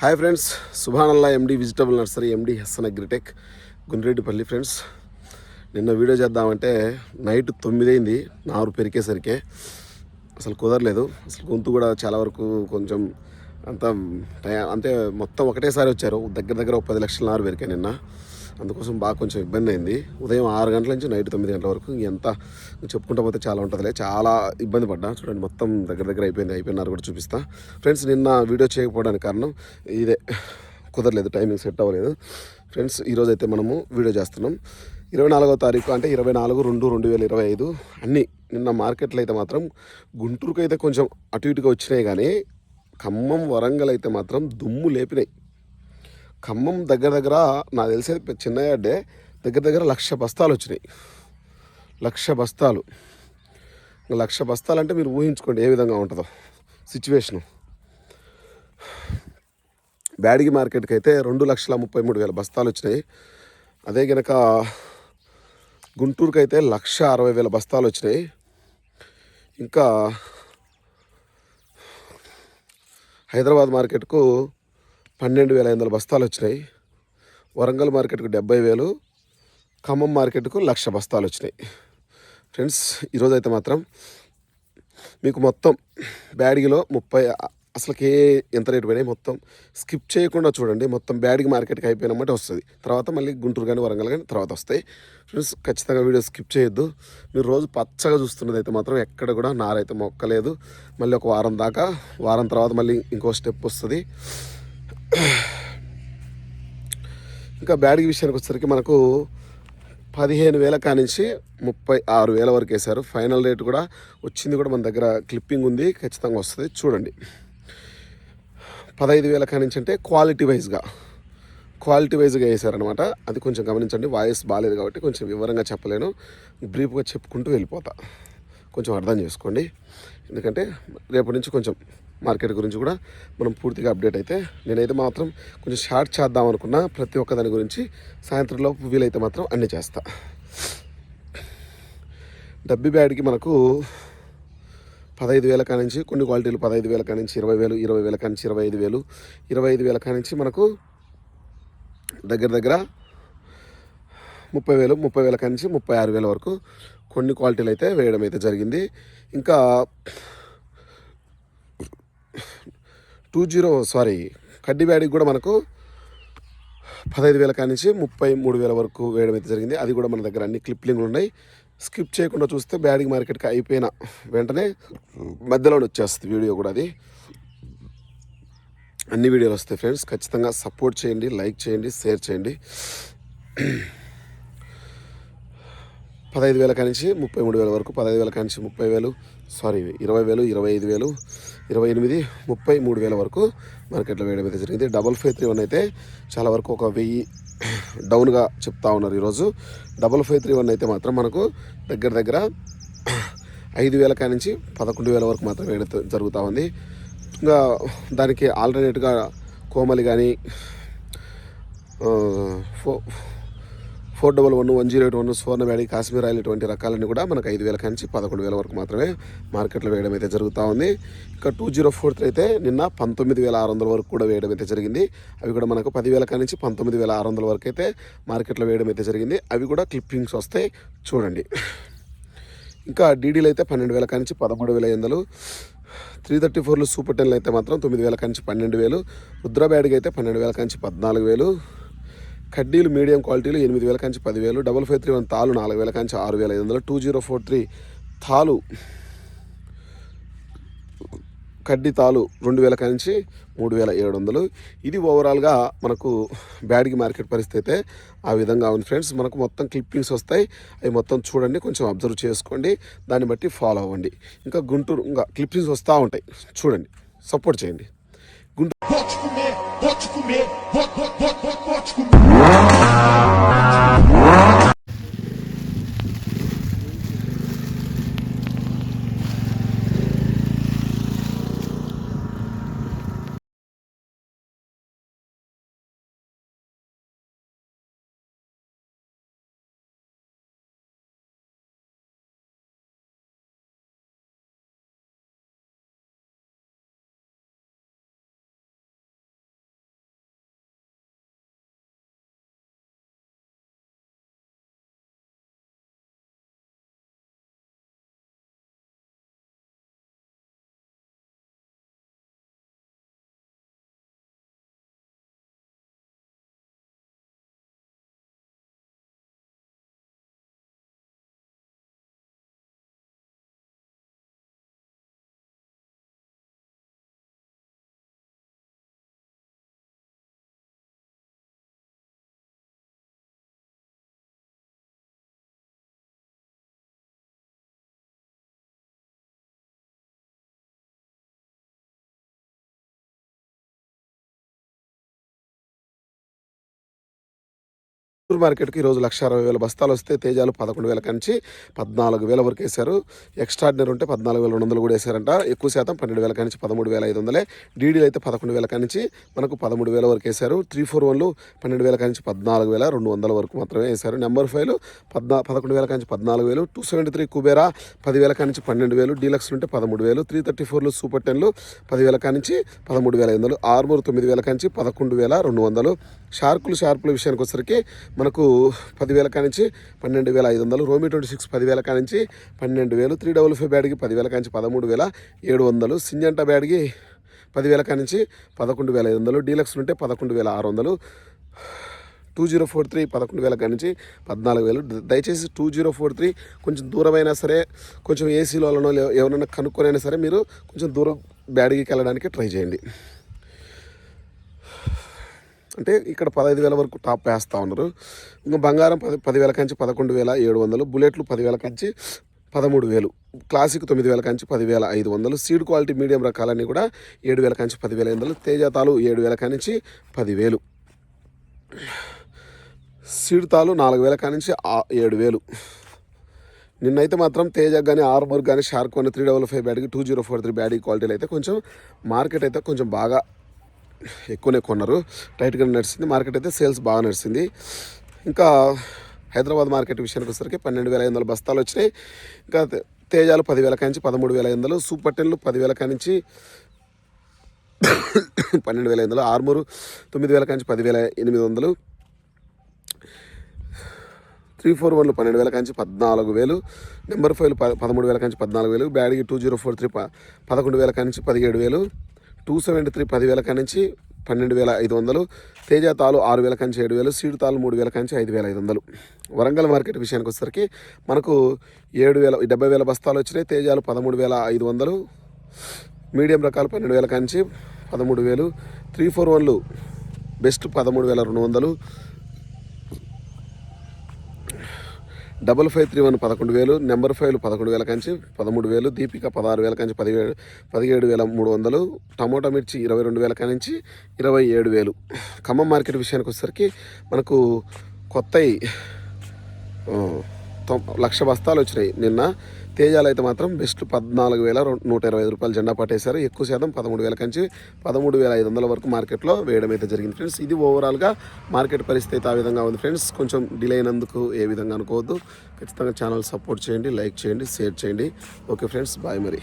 Hi friends సుభానల్లా M D vegetable nursery M D Hessan Agritech Gundreddipalli friends నిన్న video చేద్దామంటే night తొమ్మిది అయింది నారు పెరికేసరికే. అసలు కుదరలేదు అసలు గొంతు కూడా చాలా వరకు కొంచెం అంత అంటే మొత్తం ఒకటేసారి వచ్చారు దగ్గర దగ్గర ఒక పది లక్షల నారు పెరికాయి నిన్న. అందుకోసం బాగా కొంచెం ఇబ్బంది అయింది ఉదయం ఆరు గంటల నుంచి నైట్ తొమ్మిది గంటల వరకు ఎంత చెప్పుకుంటా పోతే చాలా ఉంటుందిలే. చాలా ఇబ్బంది పడ్డా. చూడండి మొత్తం దగ్గర దగ్గర అయిపోయింది. అయిపోయినారు కూడా చూపిస్తా. ఫ్రెండ్స్ నిన్న వీడియో చేయకపోవడానికి కారణం ఇదే. కుదరలేదు. టైమింగ్ సెట్ అవ్వలేదు. ఫ్రెండ్స్ ఈరోజు అయితే మనము వీడియో చేస్తున్నాం. ఇరవై నాలుగో తారీఖు అంటే ఇరవై నాలుగు రెండు రెండు వేల ఇరవై ఐదు అన్నీ. నిన్న మార్కెట్లో అయితే మాత్రం గుంటూరుకు అయితే కొంచెం అటు ఇటుగా వచ్చినాయి కానీ ఖమ్మం వరంగల్ అయితే మాత్రం దుమ్ము లేపినాయి. ఖమ్మం దగ్గర దగ్గర నాకు తెలిసేది చిన్నయ్య అంటే దగ్గర దగ్గర లక్ష బస్తాలు వచ్చినాయి. లక్ష బస్తాలు. లక్ష బస్తాలు అంటే మీరు ఊహించుకోండి ఏ విధంగా ఉంటుందో సిచ్యువేషను. బ్యాడిగి మార్కెట్కి అయితే రెండు లక్షల ముప్పై మూడు వేల బస్తాలు వచ్చినాయి. అదే కనుక గుంటూరుకి అయితే లక్ష అరవై వేల బస్తాలు వచ్చినాయి. ఇంకా హైదరాబాద్ మార్కెట్కు పన్నెండు వేల ఐదు వందల బస్తాలు వచ్చినాయి. వరంగల్ మార్కెట్కు డెబ్బై వేలు ఖమ్మం మార్కెట్కు లక్ష బస్తాలు వచ్చినాయి. ఫ్రెండ్స్ ఈరోజు అయితే మాత్రం మీకు మొత్తం బ్యాడిగిలో ముప్పై అసలుకి ఎంత రేటు పోయినాయి మొత్తం స్కిప్ చేయకుండా చూడండి. మొత్తం బ్యాడిగి మార్కెట్కి అయిపోయినమాట వస్తుంది. తర్వాత మళ్ళీ గుంటూరు కానీ వరంగల్ కానీ తర్వాత వస్తాయి. ఫ్రెండ్స్ ఖచ్చితంగా వీడియో స్కిప్ చేయొద్దు. మీరు రోజు పచ్చగా చూస్తున్నది అయితే మాత్రం ఎక్కడ కూడా నారైతే మొక్కలేదు. మళ్ళీ ఒక వారం దాకా వారం తర్వాత మళ్ళీ ఇంకో స్టెప్ వస్తుంది. ఇంకా బ్యాడిగి విషయానికి వచ్చేసరికి మనకు పదిహేను వేల కానించి ముప్పై ఆరు వేల వరకు వేశారు. ఫైనల్ రేట్ కూడా వచ్చింది కూడా మన దగ్గర క్లిప్పింగ్ ఉంది. ఖచ్చితంగా వస్తుంది. చూడండి. పదహైదు వేల కానించి అంటే క్వాలిటీ వైజ్గా క్వాలిటీ వైజ్గా వేశారనమాట అది కొంచెం గమనించండి. వాయిస్ బాగాలేదు కాబట్టి కొంచెం వివరంగా చెప్పలేను. బ్రీఫ్గా చెప్పుకుంటూ వెళ్ళిపోతా. కొంచెం అర్థం చేసుకోండి. ఎందుకంటే రేపటి నుంచి కొంచెం మార్కెట్ గురించి కూడా మనం పూర్తిగా అప్డేట్ అయితే నేనైతే మాత్రం కొంచెం షార్ట్ చేద్దాం అనుకున్నా. ప్రతి ఒక్క దాని గురించి సాయంత్రంలో వీలైతే మాత్రం అన్నీ చేస్తా. డబ్బి బ్యాడ్కి మనకు పదహైదు వేల కానించి కొన్ని క్వాలిటీలు పదహైదు వేల కానించి ఇరవై వేలు ఇరవై వేల కానించి ఇరవై ఐదు వేలు ఇరవై ఐదు వేల కానించి మనకు దగ్గర దగ్గర ముప్పై వేలు ముప్పై వేల కానించి ముప్పై ఆరు వేల వరకు కొన్ని క్వాలిటీలు అయితే వేయడం అయితే జరిగింది. ఇంకా టూ జీరో సారీ కడ్డీ బ్యాడికి కూడా మనకు పదహైదు వేల కానించి ముప్పై మూడు వేల వరకు వేయడం అయితే జరిగింది. అది కూడా మన దగ్గర అన్ని క్లిప్లింగ్లు ఉన్నాయి. స్కిప్ చేయకుండా చూస్తే బ్యాడింగ్ మార్కెట్కి అయిపోయిన వెంటనే మధ్యలో వచ్చేస్తుంది వీడియో కూడా అది. అన్ని వీడియోలు వస్తాయి ఫ్రెండ్స్. ఖచ్చితంగా సపోర్ట్ చేయండి లైక్ చేయండి షేర్ చేయండి. పదహైదు వేల కానించి ముప్పై మూడు వేల వరకు పదహైదు వేల కానించి ముప్పై వేలు సారీ ఇరవై వేలు ఇరవై ఐదు వేలు ఇరవై ఎనిమిది ముప్పై మూడు వేల వరకు మార్కెట్లో వేయడం అయితే జరిగింది. డబల్ ఫైవ్ త్రీ వన్ అయితే చాలా వరకు ఒక వెయ్యి డౌన్గా చెప్తా ఉన్నారు ఈరోజు. డబల్ ఫైవ్ త్రీ వన్ అయితే మాత్రం మనకు దగ్గర దగ్గర ఐదు వేల కానించి పదకొండు వేల వరకు మాత్రం వేయడం జరుగుతూ ఉంది. ఇంకా దానికి ఆల్టర్నేట్గా కోమలి కానీ ఫో four double one one zero eight one Swarna వ్యాడి Kashmir oil ఇటువంటి రకాలన్నీ కూడా మనకు ఐదు వేల నుంచి పదకొండు వేల వరకు మాత్రమే మార్కెట్లో వేయడం అయితే జరుగుతూ ఉంది. ఇక టూ జీరో ఫోర్ త్రీ అయితే నిన్న పంతొమ్మిది వేల ఆరు వందల వరకు కూడా వేయడం అయితే జరిగింది. అవి కూడా మనకు పదివేల కానించి పంతొమ్మిది వేల ఆరు వందల వరకు అయితే మార్కెట్లో వేయడం అయితే జరిగింది. అవి కూడా క్లిప్పింగ్స్ వస్తాయి చూడండి. ఇంకా డీడీలు అయితే పన్నెండు వేల కానించి పదమూడు వేల ఎనిమిదలు త్రీ థర్టీ ఫోర్లు సూపర్ టెన్లు అయితే మాత్రం తొమ్మిది వేల కాంచి పన్నెండు వేలు రుద్ర బ్యాడ్కి అయితే పన్నెండు వేల కాంచి పద్నాలుగు వేలు కడ్డీలు మీడియం క్వాలిటీలు ఎనిమిది వేల కంచి పదివేలు డబల్ ఫైవ్ త్రీ వన్ తాలు నాలుగు వేల కంచి ఆరు వేల ఐదు వందలు టూ జీరో ఫోర్ త్రీ తాలు కడ్డీ తాలు రెండు వేల కాంచి మూడు వేల ఏడు వందలు. ఇది ఓవరాల్గా మనకు బ్యాడ్కి మార్కెట్ పరిస్థితి అయితే ఆ విధంగా ఉంది ఫ్రెండ్స్. మనకు మొత్తం క్లిప్పింగ్స్ వస్తాయి. అవి మొత్తం చూడండి కొంచెం అబ్జర్వ్ చేసుకోండి. దాన్ని బట్టి ఫాలో అవ్వండి. ఇంకా గుంటూరు ఇంకా క్లిప్పింగ్స్ వస్తూ ఉంటాయి. చూడండి సపోర్ట్ చేయండి. Te comer, vou, vou, vou, vou, vou te comer. Super మార్కెట్కి ఈరోజు లక్ష అరవై వేల బస్తాలు వస్తే తేజాలు పదకొండు వేల కంచి పద్నాలుగు వేల వరకు వేశారు. ఎక్స్ట్రాడినరీ ఉంటే పద్నాలుగు వేల రెండు వందలు కూడా వేశారంట. ఎక్కువ శాతం పన్నెండు వేల కంచి పదమూడు వేల ఐదు వందలే. డీడీలు అయితే పదకొండు వేల కంచి మనకు పదమూడు వేల వరకు వేశారు. త్రీ ఫోర్ వన్లు పన్నెండు వేల కంచి పద్నాలుగు వేల రెండు వందల వరకు మాత్రమే వేశారు. నెంబర్ ఫైవ్లు పద్నా పదకొండు వేల కంచి పద్నాలుగు వేలు. టూ సెవెంటీ త్రీ కుబేరా పదివేల కానించి పన్నెండు వేలు. డీలక్స్ ఉంటే పదమూడు వేలు. త్రీ థర్టీ ఫోర్లు సూపర్ టెన్లు పదివేల కానించి పదమూడు వేల ఐదు వందలు. ఆర్మూర్ తొమ్మిది వేల కానించి పదకొండు వేల రెండు వందలు. షార్కులు షార్పుల విషయానికి వచ్చరికి మనకు పదివేల కానించి పన్నెండు వేల ఐదు వందలు రోమి ట్వంటీ సిక్స్ పదివేల కానించి పన్నెండు వేలు త్రీ డబుల్ ఫైవ్ బ్యాడ్కి పదివేల కానించి పదమూడు వేల ఏడు వందలు సింజంటా బ్యాడ్కి పదివేల కానించి పదకొండు వేల ఐదు వందలు డీలక్స్ ఉంటే పదకొండు వేల ఆరు వందలు టూ జీరో ఫోర్ త్రీ పదకొండు వేల కానించి పద్నాలుగు వేలు దయచేసి టూ జీరో ఫోర్ త్రీ కొంచెం దూరమైనా సరే కొంచెం ఏసీలో వాళ్ళనో లే- ఎవరైనా కనుక్కొనైనా సరే మీరు కొంచెం దూరం బ్యాడ్కి వెళ్ళడానికి ట్రై చేయండి. అంటే ఇక్కడ పదహైదు వేల వరకు టాప్ వేస్తూ ఉన్నారు. ఇంకా బంగారం పది పదివేల కంచి పదకొండు వేల ఏడు వందలు బుల్లెట్లు పదివేల కంచి పదమూడు వేలు క్లాసిక్ తొమ్మిది వేల కంచి పదివేల ఐదు వందలు సీడ్ క్వాలిటీ మీడియం రకాలన్నీ కూడా ఏడు వేల కంచి పదివేల ఐదు వందలు తేజతాలు ఏడు వేల కానించి పదివేలు. సీడ్ తాలు నాలుగు వేల కానించి ఏడు వేలు నిన్నైతే మాత్రం తేజ కానీ ఆర్మూర్ కానీ shark one three double five బ్యాడ్కి two zero four three battery క్వాలిటీలు అయితే కొంచెం మార్కెట్ అయితే కొంచెం బాగా ఎక్కువనే కొన్నారు. టైట్గా నడిచింది. మార్కెట్ అయితే సేల్స్ బాగా నడిచింది. ఇంకా హైదరాబాద్ మార్కెట్ విషయానికి వచ్చేసరికి పన్నెండు వేల ఐదు వందల బస్తాలు వచ్చినాయి. ఇంకా తేజాలు పదివేల కానించి పదమూడు వేల ఐదు వందలు సూపర్ టెన్లు పదివేల కానించి పన్నెండు వేల ఐదు వందలు ఆర్మూరు తొమ్మిది వేల కానించి పదివేల ఎనిమిది వందలు త్రీ ఫోర్ వన్లు పన్నెండు వేల కాంచి పద్నాలుగు వేలు నెంబర్ ఫైవ్లు ప పదమూడు వేల కాంచి పద్నాలుగు వేలు బ్యాడ్కి టూ జీరో ఫోర్ త్రీ ప పదకొండు వేల కాంచి పదిహేడు వేలు టూ సెవెంటీ త్రీ పదివేల కానించి పన్నెండు వేల ఐదు వందలు తేజ తాలు ఆరు వేల కంచి ఏడు వేలు సీడ్ తాలు మూడు వేల కంచి ఐదు వేల ఐదు వందలు. వరంగల్ మార్కెట్ విషయానికి వచ్చేసరికి మనకు ఏడు వేల డెబ్బై వేల బస్తాలు వచ్చినాయి తేజాలు పదమూడు వేల ఐదు వందలు మీడియం రకాలు పన్నెండు వేల కంచి పదమూడు వేలు త్రీ ఫోర్ వన్లు బెస్ట్ పదమూడు వేల రెండు వందలు డబల్ ఫైవ్ త్రీ వన్ పదకొండు వేలు నెంబర్ ఫైవ్లు పదకొండు వేల కంచి పదమూడు వేలు దీపిక పదహారు వేల కంచి పదివేడు పదిహేడు వేల మూడు వందలు టమోటా మిర్చి ఇరవై రెండు వేల నుంచి ఇరవై ఏడు వేలు. ఖమ్మం మార్కెట్ విషయానికి వచ్చేసరికి మనకు కొత్తవి తొం- లక్ష బస్తాలు వచ్చినాయి నిన్న. తేజాలు అయితే మాత్రం బెస్ట్ పద్నాలుగు వేల నూట ఇరవై ఐదు రూపాయలు జెండా పట్టేశారు ఎక్కువ శాతం పదమూడు వేల కంచి పదమూడు వేల ఐదు వందల వరకు మార్కెట్లో వేయడం అయితే జరిగింది ఫ్రెండ్స్. ఇది ఓవరాల్గా మార్కెట్ పరిస్థితి అయితే ఆ విధంగా ఉంది ఫ్రెండ్స్. కొంచెం డిలే అయినందుకు ఏ విధంగా అనుకోవద్దు. ఖచ్చితంగా ఛానల్ సపోర్ట్ చేయండి లైక్ చేయండి షేర్ చేయండి. ఓకే ఫ్రెండ్స్ బాయ్ మరి.